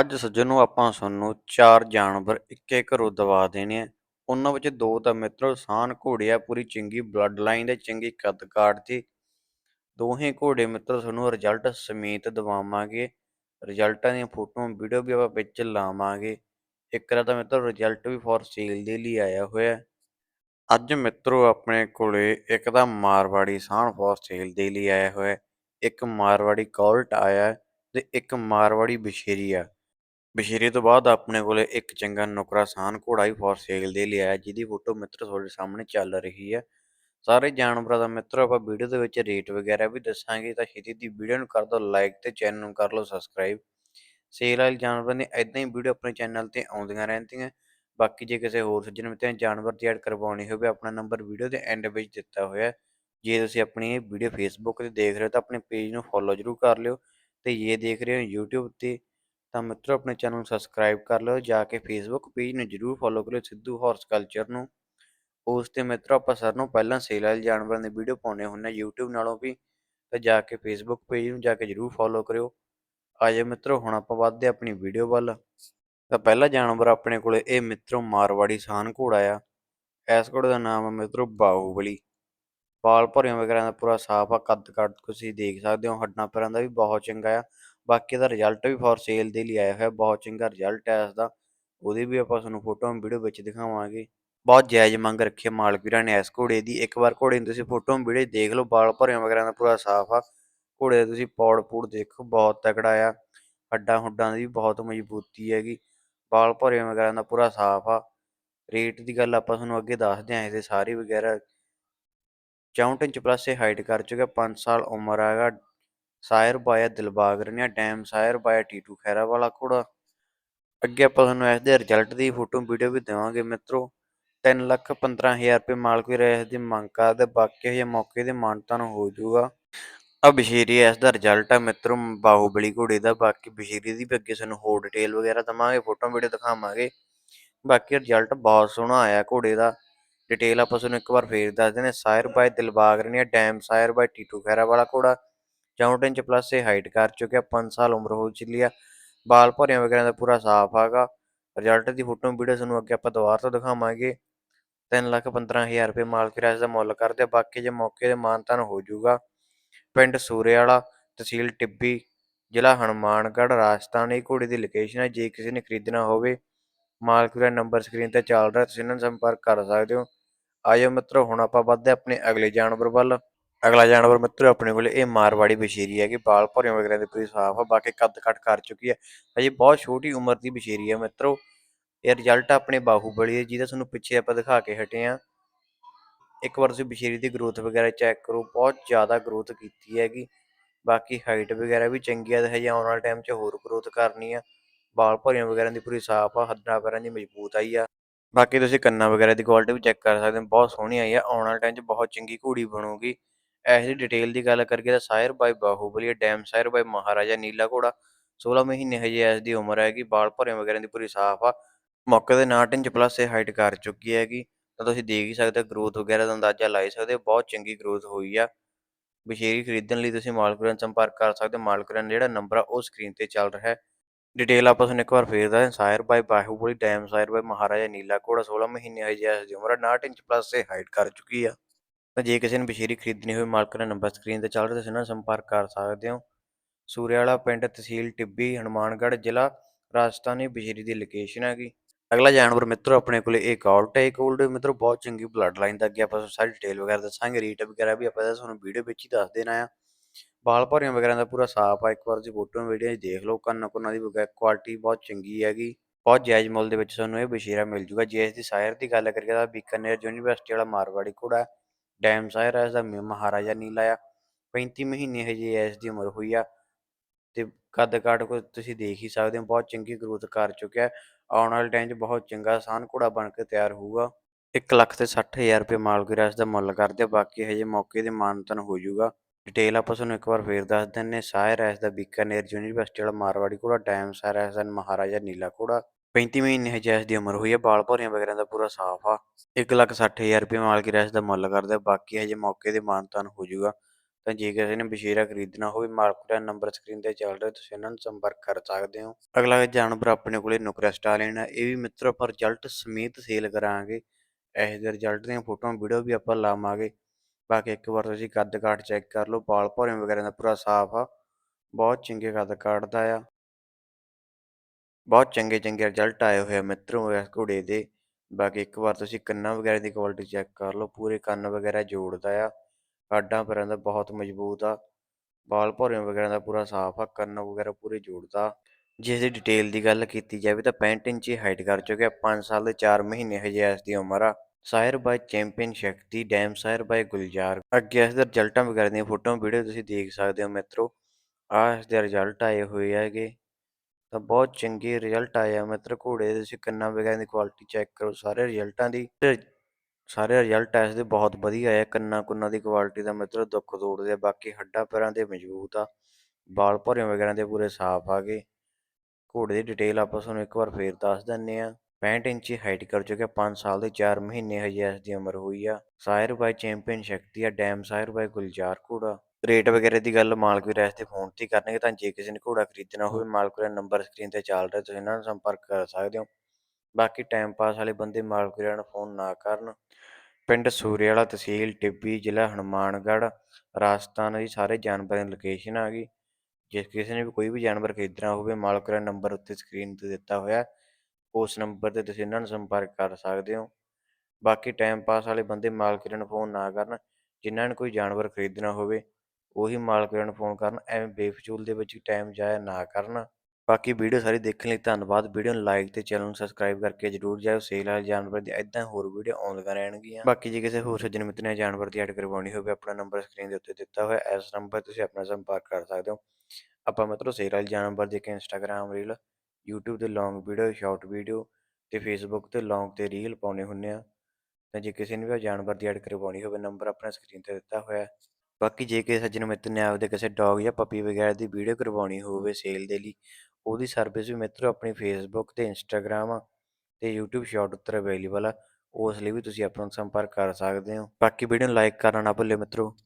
ਅੱਜ ਸੱਜਣੋ ਆਪਾਂ ਤੁਹਾਨੂੰ ਚਾਰ ਜਾਨਵਰ ਇੱਕੇ ਘਰੋਂ ਦਵਾ ਦੇਣੇ ਆ। ਉਹਨਾਂ ਵਿੱਚ ਦੋ ਤਾਂ ਮਿੱਤਰੋ ਸਾਨ ਘੋੜੇ ਆ, ਪੂਰੀ ਚੰਗੀ ਬਲੱਡ ਲਾਈਨ ਦੇ, ਚੰਗੀ ਕੱਦ ਕਾਠ ਦੀ। ਦੋਹੇ ਘੋੜੇ ਮਿੱਤਰੋ ਤੁਹਾਨੂੰ ਰਿਜ਼ਲਟ ਸਮੇਤ ਦਵਾਵਾਂਗੇ। ਰਿਜ਼ਲਟਾਂ ਦੀਆਂ ਫੋਟੋਆਂ ਵੀਡੀਓ ਵੀ ਆਪਾਂ ਵਿੱਚ ਲਾਵਾਂਗੇ। ਇੱਕ ਦਾ ਤਾਂ ਮਿੱਤਰੋ ਰਿਜ਼ਲਟ ਵੀ ਫੋਰ ਸੇਲ ਦੇ ਲਈ ਆਇਆ ਹੋਇਆ। ਅੱਜ ਮਿੱਤਰੋ ਆਪਣੇ ਕੋਲੇ ਇੱਕ ਤਾਂ ਮਾਰਵਾੜੀ ਸਾਨ ਫੋਰ ਸੇਲ ਦੇ ਲਈ ਆਇਆ ਹੋਇਆ। ਇੱਕ ਮਾਰਵਾੜੀ ਕੋਲਟ ਆਇਆ ਤੇ ਇੱਕ ਮਾਰਵਾੜੀ ਬਸ਼ੇਰੀ ਆ। ਬਸ਼ੀਰੇ ਤੋਂ ਬਾਅਦ ਆਪਣੇ ਕੋਲੇ ਇੱਕ ਚੰਗਾ ਨੁਕਰਾ ਸਾਨ ਘੋੜਾ ਵੀ ਫੋਰ ਸੇਲ ਦੇ ਲਈ ਆਇਆ ਜਿਹਦੀ ਫੋਟੋ ਮਿੱਤਰ ਤੁਹਾਡੇ ਸਾਹਮਣੇ ਚੱਲ ਰਹੀ ਹੈ। ਸਾਰੇ ਜਾਨਵਰਾਂ ਦਾ ਮਿੱਤਰ, ਆਪਾਂ ਵੀਡੀਓ ਦੇ ਵਿੱਚ ਰੇਟ ਵਗੈਰਾ ਵੀ ਦੱਸਾਂਗੇ, ਤਾਂ ਛੇਤੀ ਦੀ ਵੀਡੀਓ ਨੂੰ ਕਰ ਦਿਓ ਲਾਈਕ ਤੇ ਚੈਨਲ ਨੂੰ ਕਰ ਲਓ ਸਬਸਕ੍ਰਾਈਬ ਸੇਲ ਵਾਲੇ ਜਾਨਵਰਾਂ ਦੀ ਐਦਾਂ ਹੀ ਵੀਡੀਓ ਆਪਣੇ ਚੈਨਲ ਤੇ ਆਉਂਦੀਆਂ ਰਹਿੰਦੀਆਂ। ਬਾਕੀ ਜੇ ਕਿਸੇ ਹੋਰ ਸੱਜਣ ਮਿੱਤਰ ਨੇ ਜਾਨਵਰ ਦੀ ਐਡ ਕਰਵਾਉਣੀ ਹੋਵੇ, ਆਪਣਾ ਨੰਬਰ ਵੀਡੀਓ ਦੇ ਐਂਡ ਵਿੱਚ ਦਿੱਤਾ ਹੋਇਆ। ਜੇ ਤੁਸੀਂ ਆਪਣੀ ਇਹ ਵੀਡੀਓ ਫੇਸਬੁੱਕ ਤੇ ਦੇਖ ਰਹੇ ਹੋ, ਤਾਂ ਆਪਣੇ ਪੇਜ ਨੂੰ ਫੋਲੋ ਜ਼ਰੂਰ ਕਰ ਲਿਓ। ਤੇ ਜੇ ਦੇਖ ਰਹੇ ਹੋ YouTube ਤੇ ਤਾਂ ਮਿੱਤਰੋ, ਆਪਣੇ ਚੈਨਲ ਨੂੰ ਸਬਸਕ੍ਰਾਈਬ ਕਰ ਲਓ, ਜਾ ਕੇ ਫੇਸਬੁੱਕ ਪੇਜ ਨੂੰ ਜਰੂਰ ਫੋਲੋ ਕਰਿਓ ਸਿੱਧੂ ਹਾਰਸ ਕਲਚਰ ਨੂੰ। ਉਸ ਤੇ ਮਿੱਤਰੋ, ਆਪਾਂ ਸਰ ਨੂੰ ਪਹਿਲਾਂ ਸੇਲ ਵਾਲੇ ਜਾਨਵਰਾਂ ਦੀ ਵੀਡੀਓ ਪਾਉਂਦੇ ਹੁੰਦੇ YouTube ਨਾਲੋਂ ਵੀ। ਤੇ ਜਾ ਕੇ ਫੇਸਬੁੱਕ ਪੇਜ ਨੂੰ ਜਾ ਕੇ ਜਰੂਰ ਫੋਲੋ ਕਰਿਓ। ਆਜੋ ਮਿੱਤਰੋ, ਹੁਣ ਆਪਾਂ ਵੱਧਦੇ ਆਪਣੀ ਵੀਡੀਓ ਵੱਲ। ਤਾਂ ਪਹਿਲਾ ਜਾਨਵਰ ਆਪਣੇ ਕੋਲੇ, ਇਹ ਮਿੱਤਰੋ ਮਾਰਵਾੜੀ ਸਾਨ ਘੋੜਾ ਆ ਇਸ ਘੋੜੇ ਦਾ ਨਾਮ ਹੈ ਮਿੱਤਰੋ ਬਾਹੂਬਲੀ। ਵਾਲ ਭਰਿਆਂ ਵਗੈਰਾ ਦਾ ਪੂਰਾ ਸਾਫ਼ ਆ ਕੱਦ ਕੱਦ ਤੁਸੀਂ ਦੇਖ ਸਕਦੇ ਹੋ ਹੱਡਾਂ ਪੈਰਾਂ ਦਾ ਵੀ ਬਹੁਤ ਚੰਗਾ ਆ। ਬਾਕੀ ਦਾ ਰਿਜ਼ਲਟ ਵੀ ਫॉर ਸੇਲ ਦੇ ਲਈ ਆਇਆ ਹੋਇਆ, ਬਹੁਤ ਚੰਗਾ ਰਿਜ਼ਲਟ ਹੈ ਇਸ ਦਾ ਉਹਦੀ ਵੀ ਆਪਾਂ ਤੁਹਾਨੂੰ ਫੋਟੋ ਵੀਡੀਓ ਵਿੱਚ ਦਿਖਾਵਾਂਗੇ। ਬਹੁਤ ਜਾਇਜ਼ ਮੰਗ ਰੱਖੀ ਮਾਲਕ ਵੀਰਾਂ ਨੇ ਇਸ ਘੋੜੇ ਦੀ। ਇੱਕ ਵਾਰ ਘੋੜੇ ਨੂੰ ਤੁਸੀਂ ਫੋਟੋ ਵੀਡੀਓ ਦੇਖ ਲਓ ਬਾਲ ਭਰਿਆਂ ਵਗੈਰਾ ਦਾ ਪੂਰਾ ਸਾਫ਼ ਆ। ਘੋੜੇ ਦਾ ਤੁਸੀਂ ਪੌੜ ਪੂੜ ਦੇਖੋ, ਬਹੁਤ ਤਕੜਾ ਆ। ਹੱਡਾਂ ਹੁੱਡਾਂ ਦੀ ਵੀ ਬਹੁਤ ਮਜ਼ਬੂਤੀ ਹੈਗੀ। ਬਾਲ ਭਰੇ ਵਗੈਰਾ ਦਾ ਪੂਰਾ ਸਾਫ਼ ਆ। ਰੇਟ ਦੀ ਗੱਲ ਆਪਾਂ ਤੁਹਾਨੂੰ ਅੱਗੇ ਦੱਸਦੇ ਆਂ, ਇਹਦੇ ਸਾਰੇ ਵਗੈਰਾ। 64 ਇੰਚ ਪਲੱਸ ਇਹ ਹਾਈਟ ਕਰ ਚੁੱਕਿਆ 5 ਸਾਲ ਉਮਰ ਹੈਗਾ। Sire by Dilbagh Raniya dam sire by Titu Khaira ਵਾਲਾ ਘੋੜਾ। ਅੱਗੇ ਆਪਾਂ ਤੁਹਾਨੂੰ ਇਸ ਦੇ ਰਿਜ਼ਲਟ ਦੀ ਫੋਟੋ ਵੀਡੀਓ ਵੀ ਦੇਵਾਂਗੇ ਮਿੱਤਰੋ। 3 ਲੱਖ 15000 ਰੁਪਏ ਮਾਲਕ ਵੀ ਇਸ ਦੀ ਮੰਗ ਕਰਦੇ ਬਾਕੀ ਹਜੇ ਮੌਕੇ ਦੇ ਮਾਨਤਾਨ ਹੋ ਜਾਊਗਾ। ਆ ਬਸ਼ੀਰੀ ਇਸ ਦਾ ਰਿਜ਼ਲਟ ਆ ਮਿੱਤਰੋ, ਬਾਹੂਬਲੀ ਘੋੜੇ ਦਾ। ਬਾਕੀ ਬਸ਼ੀਰੀ ਦੀ ਵੀ ਅੱਗੇ ਸਾਨੂੰ ਹੋਰ ਡਿਟੇਲ ਵਗੈਰਾ ਦਵਾਂਗੇ ਫੋਟੋ ਵੀਡੀਓ ਦਿਖਾਵਾਂਗੇ। ਬਾਕੀ ਰਿਜ਼ਲਟ ਬਹੁਤ ਸੋਹਣਾ ਆਇਆ ਘੋੜੇ ਦਾ। ਡਿਟੇਲ ਆਪਾਂ ਤੁਹਾਨੂੰ ਇੱਕ ਵਾਰ ਫੇਰ ਦੱਸ ਦਿੰਦੇ sire by Dilbagh Raniya dam sire by Titu Khaira ਵਾਲਾ ਘੋੜਾ। 64 ਇੰਚ ਪਲੱਸ ਇਹ ਹਾਈਟ ਕਰ ਚੁੱਕਿਆ 5 ਸਾਲ ਉਮਰ ਹੋ ਚੁੱਕੀ ਆ। ਬਾਲ ਭਰਿਆਂ ਵਗੈਰਾ ਦਾ ਪੂਰਾ ਸਾਫ਼ ਆਗਾ ਰਿਜ਼ਲਟ ਦੀ ਫੋਟੋ ਵੀਡੀਓ ਤੁਹਾਨੂੰ ਅੱਗੇ ਆਪਾਂ ਦੁਬਾਰਾ ਤੋਂ ਦਿਖਾਵਾਂਗੇ। 3 ਲੱਖ 15000 ਰੁਪਏ ਮਾਲਕ ਰਾਜ ਦਾ ਮੁੱਲ ਕਰਦੇ ਬਾਕੀ ਜੇ ਮੌਕੇ ਦੇ ਮਾਨਤਾਨ ਹੋ ਜਾਊਗਾ, ਪਿੰਡ ਸੂਰੇ ਵਾਲਾ ਤਹਿਸੀਲ ਟਿੱਬੀ, ਜ਼ਿਲ੍ਹਾ ਹਨੂਮਾਨਗੜ੍ਹ ਰਾਜਸਥਾਨ ਇਹ ਘੋੜੇ ਦੀ ਲੋਕੇਸ਼ਨ ਹੈ। ਜੇ ਕਿਸੇ ਨੇ ਖਰੀਦਣਾ ਹੋਵੇ ਮਾਲਕ ਦਾ ਨੰਬਰ ਸਕਰੀਨ ਤੇ ਚੱਲ ਰਿਹਾ, ਤੁਸੀਂ ਇਹਨਾਂ ਨਾਲ ਸੰਪਰਕ ਕਰ ਸਕਦੇ ਹੋ। ਆਜੋ ਮਿੱਤਰੋ, ਹੁਣ ਆਪਾਂ ਵੱਧਦੇ ਆਪਣੇ ਅਗਲੇ ਜਾਨਵਰ ਵੱਲ। ਅਗਲਾ ਜਾਨਵਰ ਮਿੱਤਰੋ, ਆਪਣੇ ਕੋਲ ਇਹ ਮਾਰਵਾੜੀ ਬਸ਼ੀਰੀ ਹੈ ਕਿ ਬਾਲ ਭਰਿਆਂ ਵਗੈਰਾ ਦੇ ਪੂਰੀ ਸਾਫ਼ ਆ, ਬਾਕੀ ਕੱਦ ਕੱਟ ਕਰ ਚੁੱਕੀ ਹੈ ਅਜੇ ਬਹੁਤ ਛੋਟੀ ਉਮਰ ਦੀ ਬਸ਼ੀਰੀ ਹੈ ਮਿੱਤਰੋ। ਇਹ ਰਿਜ਼ਲਟ ਆਪਣੇ ਬਾਹੂਬਲੀ ਹੈ ਜਿਹਦਾ ਤੁਹਾਨੂੰ ਪਿੱਛੇ ਆਪਾਂ ਦਿਖਾ ਕੇ ਹਟੇ ਆ। ਇੱਕ ਵਾਰ ਤੁਸੀਂ ਬਸ਼ੀਰੀ ਦੀ ਗਰੋਥ ਵਗੈਰਾ ਚੈੱਕ ਕਰੋ, ਬਹੁਤ ਜ਼ਿਆਦਾ ਗਰੋਥ ਕੀਤੀ ਹੈਗੀ। ਬਾਕੀ ਹਾਈਟ ਵਗੈਰਾ ਵੀ ਚੰਗੀ ਆ ਤੇ ਹਜੇ ਆਉਣ ਵਾਲੇ ਟਾਈਮ 'ਚ ਹੋਰ ਗਰੋਥ ਕਰਨੀ ਆ। ਬਾਲ ਭਰਿਆਂ ਵਗੈਰਾ ਦੀ ਪੂਰੀ ਸਾਫ਼ ਆ ਹੱਡਾਂ ਪੈਰਾਂ ਦੀ ਮਜ਼ਬੂਤ ਆਈ ਆ। ਬਾਕੀ ਤੁਸੀਂ ਕੰਨਾਂ ਵਗੈਰਾ ਦੀ ਕੁਆਲਿਟੀ ਵੀ ਚੈੱਕ ਕਰ ਸਕਦੇ ਹੋ, ਬਹੁਤ ਸੋਹਣੀ ਆਈ ਆ। ਆਉਣ ਵਾਲੇ ਟਾਈਮ 'ਚ ਬਹੁਤ ਚੰਗੀ ਘੋੜੀ ਬਣੂਗੀ। ਇਸ ਦੀ ਡਿਟੇਲ ਦੀ ਗੱਲ ਕਰੀਏ ਤਾਂ sire by Baahubali dam sire by Maharaja ਨੀਲਾ ਘੋੜਾ। 16 ਮਹੀਨੇ ਹਜੇ ਇਸ ਦੀ ਉਮਰ ਹੈਗੀ ਬਾਲ ਭਰੇ ਵਗੈਰਾ ਦੀ ਪੂਰੀ ਸਾਫ਼ ਆ। ਮੌਕੇ ਦੇ 69 ਇੰਚ ਪਲੱਸ ਇਹ ਹਾਈਟ ਕਰ ਚੁੱਕੀ ਹੈਗੀ। ਤਾਂ ਤੁਸੀਂ ਦੇਖ ਹੀ ਸਕਦੇ ਹੋ ਗਰੋਥ ਵਗੈਰਾ ਦਾ ਅੰਦਾਜ਼ਾ ਲਾ ਹੀ ਸਕਦੇ ਹੋ, ਬਹੁਤ ਚੰਗੀ ਗਰੋਥ ਹੋਈ ਆ। ਬਸ਼ੇਰੀ ਖਰੀਦਣ ਲਈ ਤੁਸੀਂ ਮਾਲਕ ਸੰਪਰਕ ਕਰ ਸਕਦੇ ਹੋ, ਮਾਲਕ ਜਿਹੜਾ ਨੰਬਰ ਆ ਉਹ ਸਕਰੀਨ ਤੇ ਚੱਲ ਰਿਹਾ ਹੈ। ਡਿਟੇਲ ਆਪਾਂ ਤੁਹਾਨੂੰ ਇੱਕ ਵਾਰ ਫੇਰ ਦੱਸ sire by Baahubali, dam sire by Maharaja ਨੀਲਾ ਘੋੜਾ 16 ਮਹੀਨੇ ਹਜੇ ਇਸ ਦੀ ਉਮਰ ਆ 69 ਇੰਚ ਪਲੱਸ ਇਹ ਹਾਈਟ ਕਰ ਚੁੱਕੀ ਆ। ਤਾਂ ਜੇ ਕਿਸੇ ਨੇ ਬਸ਼ੀਰੀ ਖਰੀਦਣੀ ਹੋਵੇ, ਮਾਲਕ ਦਾ ਨੰਬਰ ਸਕਰੀਨ ਤੇ ਚੱਲ ਰਿਹਾ, ਤੁਸੀਂ ਇਹਨਾਂ ਨਾਲ ਸੰਪਰਕ ਕਰ ਸਕਦੇ ਹੋ। ਸੂਰਿਆਲਾ ਪਿੰਡ ਤਹਿਸੀਲ ਟਿੱਬੀ, ਹਨੂਮਾਨਗੜ੍ਹ, ਜ਼ਿਲ੍ਹਾ ਰਾਜਸਥਾਨ, ਇਹ ਬਸ਼ੀਰੀ ਦੀ ਲੋਕੇਸ਼ਨ ਹੈਗੀ। ਅਗਲਾ ਜਾਨਵਰ ਮਿੱਤਰੋ, ਆਪਣੇ ਕੋਲੇ ਇਹ ਕਾਲਟ ਹੈ ਇੱਕ ਓਲਡ ਮਿੱਤਰੋ, ਬਹੁਤ ਚੰਗੀ ਬਲੱਡ ਲਾਈਨ ਦਾ ਅੱਗੇ ਆਪਾਂ ਤੁਹਾਨੂੰ ਸਾਰੀ ਡਿਟੇਲ ਵਗੈਰਾ ਦੱਸਾਂਗੇ ਰੇਟ ਵਗੈਰਾ ਵੀ ਆਪਾਂ ਤੁਹਾਨੂੰ ਵੀਡੀਓ ਵਿੱਚ ਹੀ ਦੱਸ ਦੇਣਾ ਆ। ਬਾਲ ਭਰਿਆਂ ਵਗੈਰਾ ਦਾ ਪੂਰਾ ਸਾਫ਼ ਆ, ਇੱਕ ਵਾਰ ਤੁਸੀਂ ਫੋਟੋ ਵੀਡੀਓ 'ਚ ਦੇਖ ਲਓ, ਕੰਨ ਕੁੰਨਾਂ ਦੀ ਕੁਆਲਿਟੀ ਬਹੁਤ ਚੰਗੀ ਹੈਗੀ। ਬਹੁਤ ਜਾਇਜ਼ ਮੁੱਲ ਦੇ ਵਿੱਚ ਤੁਹਾਨੂੰ ਇਹ ਬਸ਼ੀਰਾ ਮਿਲ ਜੂਗਾ। ਜੇ ਇਸ ਦੀ ਸਾਇਰ ਦੀ ਗੱਲ ਕਰੀਏ ਤਾਂ ਬੀਕਾਨੇਰ ਯੂਨੀਵਰਸਿਟੀ ਵਾਲਾ ਮਾਰਵਾੜੀ ਘੋੜਾ ਡੈਮ ਸਾਇਰ ਇਸ ਦਾ ਮਹਾਰਾਜਾ ਨੀਲਾ ਆ 35 ਮਹੀਨੇ ਹਜੇ ਇਸ ਦੀ ਉਮਰ ਹੋਈ ਆ ਤੇ ਕੱਦ ਕਾਠ ਕੋ ਤੁਸੀਂ ਦੇਖ ਹੀ ਸਕਦੇ ਹੋ ਬਹੁਤ ਚੰਗੀ ਗਰੋਥ ਕਰ ਚੁੱਕਿਆ ਆਉਣ ਵਾਲੇ ਟਾਈਮ 'ਚ ਬਹੁਤ ਚੰਗਾ ਸਾਨ ਘੋੜਾ ਬਣ ਕੇ ਤਿਆਰ ਹੋਊਗਾ 1 ਲੱਖ ਤੇ 60000 ਰੁਪਏ ਮਾਲਕ ਰਸ ਦਾ ਮੁੱਲ ਕਰਦੇ ਬਾਕੀ ਹਜੇ ਮੌਕੇ ਦੇ ਮਾਨਤਨ ਹੋ ਜਾਊਗਾ ਡਿਟੇਲ ਆਪਾਂ ਤੁਹਾਨੂੰ ਇੱਕ ਵਾਰ ਫੇਰ ਦੱਸ ਦਿੰਨੇ ਸਾਇਰ ਐਸ ਦਾ ਬੀਕਾਨੇਰ ਯੂਨੀਵਰਸਿਟੀ ਵਾਲਾ ਮਾਰਵਾੜੀ ਘੋੜਾ ਡੈਮ ਸਾਇਰ ਐਸ ਦਾ ਮਹਾਰਾਜਾ ਨੀਲਾ ਘੋੜਾ 35 ਮਹੀਨੇ ਹਜੇ ਇਸ ਦੀ ਉਮਰ ਹੋਈ ਹੈ ਬਾਲ ਭਰਿਆਂ ਵਗੈਰਾ ਦਾ ਪੂਰਾ ਸਾਫ਼ ਆ। 1 ਲੱਖ 60000 ਰੁਪਏ ਮਾਲਕ ਰਸ ਦਾ ਮੁੱਲ ਕਰਦਾ ਬਾਕੀ ਹਜੇ ਮੌਕੇ ਦੇ ਮਾਨਤਨ ਹੋ ਜਾਊਗਾ। ਤਾਂ ਜੇ ਕਿਸੇ ਨੇ ਬਸ਼ੀਰਾ ਖਰੀਦਣਾ ਹੋਵੇ, ਮਾਲਕ ਦਾ ਨੰਬਰ ਸਕਰੀਨ ਤੇ ਚੱਲ ਰਿਹਾ, ਤੁਸੀਂ ਇਹਨਾਂ ਨੂੰ ਸੰਪਰਕ ਕਰ ਸਕਦੇ ਹੋ। ਅਗਲਾ ਜਾਨਵਰ ਆਪਣੇ ਕੋਲੇ ਨੁਕਰਾ ਸਟਾਲੀਨ ਹੈ ਇਹ ਵੀ ਮਿੱਤਰੋ, ਆਪਾਂ ਰਿਜ਼ਲਟ ਸਮੇਤ ਸੇਲ ਕਰਾਂਗੇ। ਇਹੋ ਜਿਹੇ ਰਿਜ਼ਲਟ ਦੀਆਂ ਫੋਟੋਆਂ ਵੀਡੀਓ ਵੀ ਆਪਾਂ ਲਾਵਾਂਗੇ। ਬਾਕੀ ਇੱਕ ਵਾਰ ਤੁਸੀਂ ਕੱਦ ਕਾਠ ਚੈੱਕ ਕਰ ਲਓ, ਬਾਲ ਭੌਰੇ ਵਗੈਰਾ ਦਾ ਪੂਰਾ ਸਾਫ਼ ਆ। ਬਹੁਤ ਚੰਗੇ ਕੱਦ ਕਾਠ ਦਾ ਆ। ਬਹੁਤ ਚੰਗੇ ਚੰਗੇ ਰਿਜ਼ਲਟ ਆਏ ਹੋਏ ਆ ਮਿੱਤਰੋ ਇਸ ਘੋੜੇ ਦੇ। ਬਾਕੀ ਇੱਕ ਵਾਰ ਤੁਸੀਂ ਕੰਨਾਂ ਵਗੈਰਾ ਦੀ ਕੁਆਲਿਟੀ ਚੈੱਕ ਕਰ ਲਓ, ਪੂਰੇ ਕੰਨ ਵਗੈਰਾ ਜੋੜਦਾ ਆ। ਹੱਡਾਂ, ਪੈਰਾਂ ਦਾ ਬਹੁਤ ਮਜ਼ਬੂਤ ਆ। ਬਾਲ ਭੌਰੇ ਵਗੈਰਾ ਦਾ ਪੂਰਾ ਸਾਫ਼ ਆ, ਕੰਨ ਵਗੈਰਾ ਪੂਰੇ ਜੋੜਦਾ। ਜੇ ਦੀ ਡਿਟੇਲ ਦੀ ਗੱਲ ਕੀਤੀ ਜਾਵੇ ਤਾਂ 65 ਇੰਚੀ ਹਾਈਟ ਕਰ ਚੁੱਕਿਆ 5 ਸਾਲ ਦੇ 4 ਮਹੀਨੇ ਹਜੇ ਇਸ ਦੀ ਉਮਰ ਆ। Sire by champion Shakti dam sire by Gulzar ਅੱਗੇ ਇਸ ਦੇ ਰਿਜ਼ਲਟਾਂ ਵਗੈਰਾ ਦੀਆਂ ਫੋਟੋਆਂ ਵੀਡੀਓ ਤੁਸੀਂ ਦੇਖ ਸਕਦੇ ਹੋ ਮਿੱਤਰੋ। ਆ ਇਸ ਦੇ ਰਿਜ਼ਲਟ ਆਏ ਹੋਏ ਹੈਗੇ। ਤਾਂ ਬਹੁਤ ਚੰਗੇ ਰਿਜ਼ਲਟ ਆਏ ਆ। ਮਿੱਤਰ ਘੋੜੇ ਦੇ ਤੁਸੀਂ ਕੰਨਾਂ ਵਗੈਰਾ ਦੀ ਕੁਆਲਿਟੀ ਚੈੱਕ ਕਰੋ, ਸਾਰੇ ਰਿਜ਼ਲਟਾਂ ਦੀ। ਸਾਰੇ ਰਿਜ਼ਲਟ ਇਸ ਦੇ ਬਹੁਤ ਵਧੀਆ ਆਏ ਆ। ਕੰਨਾਂ ਕੁੰਨਾਂ ਦੀ ਕੁਆਲਿਟੀ ਦਾ ਮਿੱਤਰ ਦੁੱਖ ਤੋੜਦੇ ਆ। ਬਾਕੀ ਹੱਡਾਂ ਪੈਰਾਂ ਦੇ ਮਜ਼ਬੂਤ ਆ। ਬਾਲ ਭੌਰੇ ਵਗੈਰਾ ਦੇ ਪੂਰੇ ਸਾਫ਼ ਆ ਗਏ। ਘੋੜੇ ਦੀ ਡਿਟੇਲ ਆਪਾਂ ਤੁਹਾਨੂੰ ਇੱਕ ਵਾਰ ਫੇਰ ਦੱਸ ਦਿੰਨੇ ਆ। 65 ਇੰਚੀ ਹਾਈਟ ਕਰ ਚੁੱਕਿਆ 5 ਸਾਲ ਦੇ 4 ਮਹੀਨੇ ਹਜੇ ਇਸ ਦੀ ਉਮਰ ਹੋਈ ਆ। ਸਾਇਰ ਬਾਈ ਚੈਂਪੀਅਨ ਸ਼ਕਤੀ ਆ। ਡੈਮ ਸਾਇਰ ਬਾਈ ਗੁਲਜ਼ਾਰ ਘੋੜਾ ਰੇਟ ਵਗੈਰੇ ਦੀ ਗੱਲ ਮਾਲਕ ਵੀਰ ਇਸ ਤੇ ਫੋਨ ਤੇ ਹੀ ਕਰਨਗੇ ਤਾਂ ਜੇ ਕਿਸੇ ਨੇ ਘੋੜਾ ਖਰੀਦਣਾ ਹੋਵੇ ਮਾਲਕ ਦਾ ਨੰਬਰ ਸਕਰੀਨ ਤੇ ਚੱਲ ਰਿਹਾ ਤੁਸੀਂ ਇਹਨਾਂ ਨਾਲ ਸੰਪਰਕ ਕਰ ਸਕਦੇ ਹੋ। ਬਾਕੀ ਟਾਈਮ ਪਾਸ ਵਾਲੇ ਬੰਦੇ ਮਾਲਕ ਵੀਰਾਂ ਨੂੰ ਫੋਨ ਨਾ ਕਰਨ। ਪਿੰਡ ਸੂਰੇ ਵਾਲਾ ਤਹਿਸੀਲ ਟਿੱਬੀ ਜ਼ਿਲ੍ਹਾ ਹਨੂਮਾਨਗੜ੍ਹ ਰਾਜਸਥਾਨ ਦੀ ਸਾਰੇ ਜਾਨਵਰਾਂ ਦੀ ਲੋਕੇਸ਼ਨ ਆ ਗਈ। ਜੇ ਕਿਸੇ ਨੇ ਵੀ ਕੋਈ ਵੀ ਜਾਨਵਰ ਖਰੀਦਣਾ ਹੋਵੇ ਮਾਲਕ ਦਾ ਨੰਬਰ ਉੱਤੇ ਸਕਰੀਨ ਤੇ ਦਿੱਤਾ ਹੋਇਆ ਉਸ ਨੰਬਰ ਤੇ ਤੁਸੀਂ ਇਹਨਾਂ ਨੂੰ ਸੰਪਰਕ ਕਰ ਸਕਦੇ ਹੋ। ਬਾਕੀ ਟਾਈਮ ਪਾਸ ਵਾਲੇ ਬੰਦੇ ਮਾਲਕ ਨੂੰ ਫੋਨ ਨਾ ਕਰਨ। ਜਿਨ੍ਹਾਂ ਨੇ ਕੋਈ ਜਾਨਵਰ ਖਰੀਦਣਾ ਹੋਵੇ ਉਹੀ ਮਾਲਕ ਨੂੰ ਫੋਨ ਕਰਨ, ਐਵੇਂ ਬੇਫਜ਼ੂਲ ਦੇ ਵਿੱਚ ਟਾਈਮ ਜ਼ਾਇਆ ਨਾ ਕਰਨ। ਬਾਕੀ ਵੀਡੀਓ ਸਾਰੀ ਦੇਖਣ ਲਈ ਧੰਨਵਾਦ। ਵੀਡੀਓ ਨੂੰ ਲਾਈਕ ਤੇ ਚੈਨਲ ਨੂੰ ਸਬਸਕ੍ਰਾਈਬ ਕਰਕੇ ਜਰੂਰ ਜਾਇਓ। ਸੇਲ ਵਾਲੇ ਜਾਨਵਰ ਦੀ ਇਦਾਂ ਹੋਰ ਵੀਡੀਓ ਆਉਂਦੀਆਂ ਰਹਿਣਗੀਆਂ। ਬਾਕੀ ਜੇ ਕਿਸੇ ਹੋਰ ਸੱਜਣ ਮਿੱਤਰ ਨੇ ਜਾਨਵਰ ਦੀ ਐਡ ਕਰਵਾਉਣੀ ਹੋਵੇ, ਆਪਣਾ ਨੰਬਰ ਸਕਰੀਨ ਦੇ ਉੱਤੇ ਦਿੱਤਾ ਹੋਇਆ, ਇਸ ਨੰਬਰ ਤੁਸੀਂ ਆਪਣਾ ਸੰਪਰਕ ਕਰ ਸਕਦੇ ਹੋ। ਆਪਾਂ ਮਤਲਬ ਸੇਲ ਵਾਲੇ ਜਾਨਵਰ ਦੇ ਕੇ ਇੰਸਟਾਗ੍ਰam ਰੀਲ YouTube ਤੇ ਲੌਂਗ ਵੀਡੀਓ ਸ਼ਾਰਟ ਵੀਡੀਓ ਤੇ Facebook ਤੇ ਲੌਂਗ ਤੇ ਰੀਲ ਪਾਉਣੇ ਹੁੰਨੇ ਆ। ਤਾਂ ਜੇ ਕਿਸੇ ਨੇ ਵੀ ਜਾਨਵਰ ਦੀ ਐਡ ਕਰਵਾਉਣੀ ਹੋਵੇ ਨੰਬਰ ਆਪਣਾ ਸਕਰੀਨ ਤੇ ਦਿੱਤਾ ਹੋਇਆ। ਬਾਕੀ ਜੇ ਕਿਸੇ ਸੱਜਣ ਮਿੱਤਰ ਨੇ ਆਪਦੇ ਕਿਸੇ ਡੌਗ ਜਾਂ ਪੱਪੀ ਵਗੈਰਾ ਦੀ ਵੀਡੀਓ ਕਰਵਾਉਣੀ ਹੋਵੇ ਸੇਲ ਦੇ ਲਈ, ਉਹਦੀ ਸਰਵਿਸ ਵੀ ਮਿੱਤਰੋ ਆਪਣੀ ਫੇਸਬੁੱਕ ਤੇ ਇੰਸਟਾਗ੍ਰਾਮ ਤੇ YouTube ਸ਼ਾਰਟ ਉੱਤੇ ਅਵੇਲੇਬਲ ਆ, ਉਸ ਲਈ ਵੀ ਤੁਸੀਂ ਆਪਣਾ ਸੰਪਰਕ ਕਰ ਸਕਦੇ ਹੋ। ਬਾਕੀ ਵੀਡੀਓ ਨੂੰ ਲਾਈਕ ਕਰਨਾ ਨਾ ਭੁੱਲਿਓ ਮਿੱਤਰੋ।